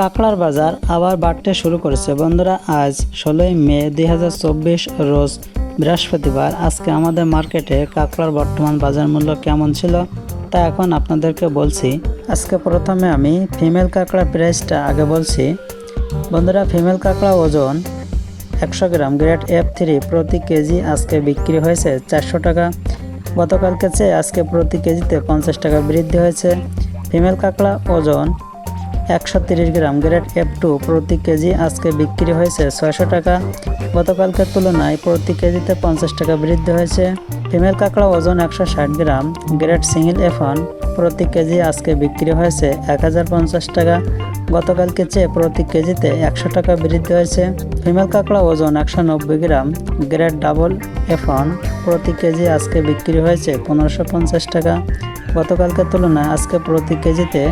কাঁকড়ার বাজার আবার বাড়তে শুরু করেছে। বন্ধুরা, আজ ষোলোই মে দু হাজার চব্বিশ রোজ বৃহস্পতিবার। আজকে আমাদের মার্কেটে কাঁকড়ার বর্তমান বাজার মূল্য কেমন ছিল তা এখন আপনাদেরকে বলছি। আজকে প্রথমে আমি ফিমেল কাঁকড়ার প্রাইসটা আগে বলছি। বন্ধুরা, ফিমেল কাঁকড়া ওজন একশো গ্রাম, গ্রেড এফ থ্রি, প্রতি কেজি আজকে বিক্রি হয়েছে চারশো টাকা। গতকালকে চেয়ে আজকে প্রতি কেজিতে পঞ্চাশ টাকা বৃদ্ধি হয়েছে। ফিমেল কাঁকড়া ওজন একশো তিরিশ গ্রাম গ্রেড এফ টু প্রতি কেজি আজকে বিক্রি হয়েছে ছয়শো টাকা। গতকালকের তুলনায় প্রতি কেজিতে পঞ্চাশ টাকা বৃদ্ধি হয়েছে। ফিমেল কাঁকড়া ওজন একশো ষাট গ্রাম, গ্রেড সিঙ্গেল এফ প্রতি কেজি আজকে বিক্রি হয়েছে এক হাজার পঞ্চাশ টাকা। গতকালকে চেয়ে প্রতি কেজিতে একশো টাকা বৃদ্ধি হয়েছে। ফিমেল কাঁকড়া ওজন একশো নব্বই গ্রাম, গ্রেড ডাবল এফ প্রতি কেজি আজকে বিক্রি হয়েছে পনেরোশো পঞ্চাশ টাকা। গতকালকের তুলনায় আজকে প্রতি কেজিতে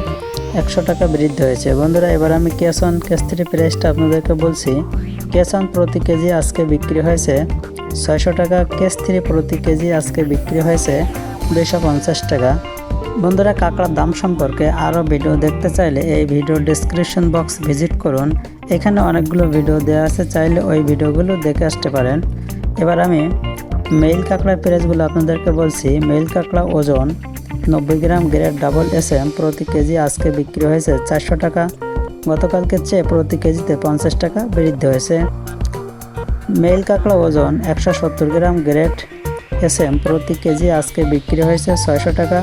একশো টাকা বৃদ্ধি হয়েছে। বন্ধুরা, এবার আমি ক্যাশ অন ক্যাশ থ্রি প্রাইসটা আপনাদেরকে বলছি। ক্যাশ অন প্রতি কেজি আজকে বিক্রি হয়েছে ছয়শো টাকা, ক্যাশ থ্রি প্রতি কেজি আজকে বিক্রি হয়েছে দুইশো পঞ্চাশ টাকা। বন্ধুরা, কাঁকড়ার দাম সম্পর্কে আরও ভিডিও দেখতে চাইলে এই ভিডিও ডিসক্রিপশন বক্স ভিজিট করুন। এখানে অনেকগুলো ভিডিও দেওয়া আছে, চাইলে ওই ভিডিওগুলো দেখে আসতে পারেন। এবার আমি মেইল কাঁকড়ার প্রাইসগুলো আপনাদেরকে বলছি। মেইল কাঁকড়া ওজন gram grade double S M প্রতি কেজি আজকে বিক্রি হয়েছে চারশো টাকা। গতকালকে চেয়ে প্রতি কেজিতে পঞ্চাশ টাকা বৃদ্ধি হয়েছে। মেইল কাঁকড়া ওজন একশো সত্তর গ্রাম গ্রেড এস এম প্রতি কেজি আজকে বিক্রি হয়েছে ছয়শো টাকা।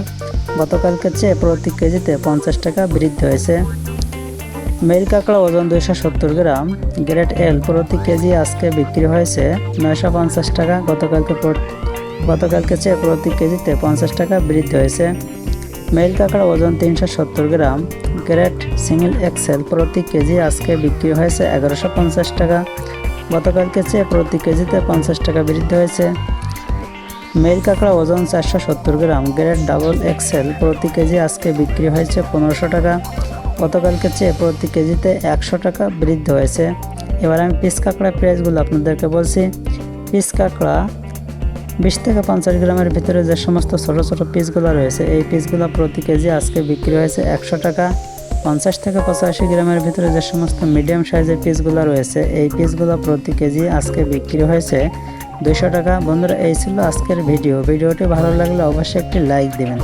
গতকালকে চেয়ে প্রতি কেজিতে পঞ্চাশ টাকা বৃদ্ধি হয়েছে। মেইল কাঁকড়া ওজন দুইশো সত্তর গ্রাম গ্রেড এল প্রতি কেজি আজকে বিক্রি হয়েছে নয়শো পঞ্চাশ টাকা। গতকালকে গতকালকে চেয়ে প্রতি কেজিতে পঞ্চাশ টাকা বৃদ্ধি হয়েছে। মেইল কাঁকড়া ওজন তিনশো সত্তর গ্রাম। গ্রেট সিঙ্গেল এক্সেল প্রতি কেজি আজকে বিক্রি হয়েছে এগারোশো পঞ্চাশ টাকা। গতকালকে চেয়ে প্রতি কেজিতে পঞ্চাশ টাকা বৃদ্ধি হয়েছে। মেইল কাঁকড়া ওজন চারশো সত্তর গ্রাম। গ্রেড ডাবল এক্সেল প্রতি কেজি আজকে বিক্রি হয়েছে পনেরোশো টাকা। গতকালকে চেয়ে প্রতি কেজিতে একশো টাকা বৃদ্ধি হয়েছে। এবার আমি পিস কাঁকড়া প্রাইসগুলো আপনাদেরকে বলছি। পিস কাঁকড়া বিশ থেকে পঞ্চাশ গ্রামের ভিতরে যে সমস্ত ছোটো ছোটো পিসগুলো রয়েছে, এই পিসগুলো প্রতি কেজি আজকে বিক্রি হয়েছে একশো টাকা। পঞ্চাশ থেকে পঁচাশি গ্রামের ভিতরে যে সমস্ত মিডিয়াম সাইজের পিসগুলো রয়েছে, এই পিসগুলো প্রতি কেজি আজকে বিক্রি হয়েছে দুশো টাকা। বন্ধুরা, এই ছিল আজকের ভিডিও। ভিডিওটি ভালো লাগলে অবশ্যই একটি লাইক দেবেন।